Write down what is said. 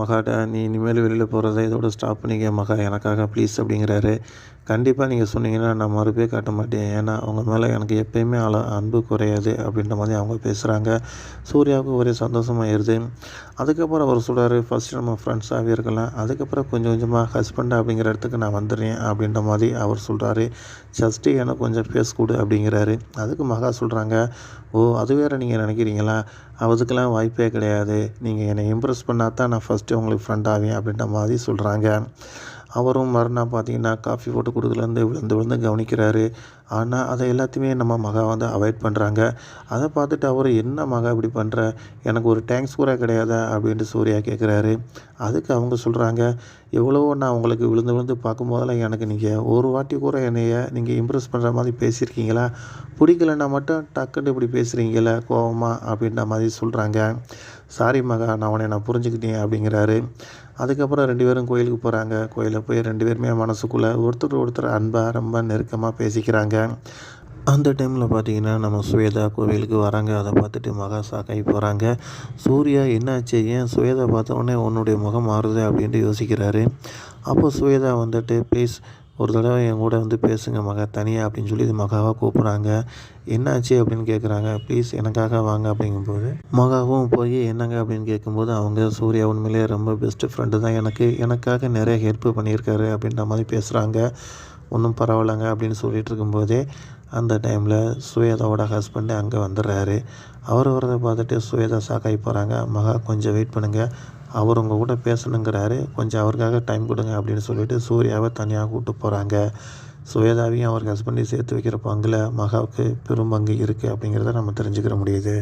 மகாட்ட நீ இனிமேல் வெளியில் போகிறத இதோட ஸ்டாப் பண்ணிக்க மகா எனக்காக ப்ளீஸ் அப்படிங்கிறாரு. கண்டிப்பாக நீங்கள் சொன்னீங்கன்னா நான் மறுப்பே காட்ட மாட்டேன். ஏன்னா அவங்க மேலே எனக்கு எப்பயுமே அள அன்பு குறையாது அப்படின்ற மாதிரி அவங்க பேசுகிறாங்க சூர்யாவுக்கு ஒரே சந்தோஷமாயிருது அதுக்கப்புறம் அவர் சொல்கிறார் ஃபஸ்ட்டு நம்ம ஃப்ரெண்ட்ஸாகவே இருக்கலாம். அதுக்கப்புறம் கொஞ்சம் கொஞ்சமாக ஹஸ்பண்ட் அப்படிங்கிற இடத்துக்கு நான் வந்துடுறேன் அப்படின்ற மாதிரி அவர் சொல்கிறாரு ஜஸ்ட்டு எனக்கு கொஞ்சம் ஃபேஸ் கொடு அப்படிங்கிறாரு. அதுக்கு மகா சொல்கிறாங்க ஓ அது வேறு நீங்கள் நினைக்கிறீங்களா? அதுக்கெல்லாம் வாய்ப்பே கிடையாது. நீங்கள் என்னை இம்ப்ரெஸ் பண்ணால் தான் நான் ஃபஸ்ட்டு உங்களுக்கு ஃப்ரெண்ட் ஆவேன் அப்படின்ற மாதிரி சொல்கிறாங்க அவரும் மறுநாள் பார்த்தீங்கன்னா காஃபி போட்டு கொடுக்கலேருந்து விழுந்து விழுந்து கவனிக்கிறாரு. ஆனால் அதை எல்லாத்தையுமே நம்ம மகா வந்து அவாய்ட் பண்ணுறாங்க அதை பார்த்துட்டு அவர் என்ன மகா இப்படி பண்ணுற எனக்கு ஒரு டேங்க்ஸ் கூட கிடையாதா? அப்படின்ட்டு சூர்யா கேட்குறாரு அதுக்கு அவங்க சொல்கிறாங்க எவ்வளவோ நான் உங்களுக்கு விழுந்து விழுந்து பார்க்கும்போதெல்லாம் எனக்கு நீங்கள் ஒரு வாட்டி கூட என்னைய நீங்கள் இம்ப்ரெஸ் பண்ணுற மாதிரி பேசியிருக்கீங்களா? பிடிக்கலன்னா மட்டும் டக்குன்னு இப்படி பேசுகிறீங்களே கோவமா? அப்படின்ற மாதிரி சொல்கிறாங்க சாரி மகா நான் உன்னை நான் புரிஞ்சுக்கிட்டேன் அப்படிங்கிறாரு. அதுக்கப்புறம் ரெண்டு பேரும் கோயிலுக்கு போகிறாங்க கோயிலில் போய் ரெண்டு பேருமே மனசுக்குள்ளே ஒருத்தர் ஒருத்தர் அன்பாக ரொம்ப நெருக்கமாக பேசிக்கிறாங்க. அந்த டைமில் பார்த்தீங்கன்னா நம்ம சுவேதா கோவிலுக்கு வராங்க. அதை பார்த்துட்டு மகா சாக்காகி போகிறாங்க சூர்யா என்னாச்சு? ஏன் சுவேதா பார்த்த உடனே உன்னுடைய முகம் மாறுது? அப்படின்ட்டு யோசிக்கிறாரு. அப்போ சுவேதா வந்துட்டு ப்ளீஸ் ஒரு தடவை என் கூட வந்து பேசுங்க மகா தனியாக அப்படின்னு சொல்லி மகாவாக கூப்பிட்றாங்க. என்னாச்சு அப்படின்னு கேட்குறாங்க ப்ளீஸ் எனக்காக வாங்க அப்படிங்கும்போது மகாவும் போய் என்னங்க அப்படின்னு கேட்கும்போது அவங்க சூர்யா உண்மையிலே ரொம்ப பெஸ்ட்டு ஃப்ரெண்டு தான் எனக்கு. எனக்காக நிறைய ஹெல்ப் பண்ணியிருக்காரு அப்படின்ற மாதிரி பேசுகிறாங்க ஒன்றும் பரவாயில்லைங்க அப்படின்னு சொல்லிட்டு இருக்கும்போதே அந்த டைமில் சுவேதாவோட ஹஸ்பண்டு அங்கே வந்துடுறாரு. அவர் வரதை பார்த்துட்டு சுவேதா சாக்காகி போகிறாங்க மகா கொஞ்சம் வெயிட் பண்ணுங்கள் அவர் உங்கள் கூட பேசணுங்கிறாரு. கொஞ்சம் அவருக்காக டைம் கொடுங்க அப்படின்னு சொல்லிட்டு சூர்யாவை தனியாக கூப்பிட்டு போகிறாங்க சுவேதாவையும் அவர் ஹஸ்பண்டையும் சேர்த்து வைக்கிற பங்கில் மகாவுக்கு பெரும் பங்கு இருக்குது அப்படிங்கிறத நம்ம தெரிஞ்சுக்கிற முடியுது.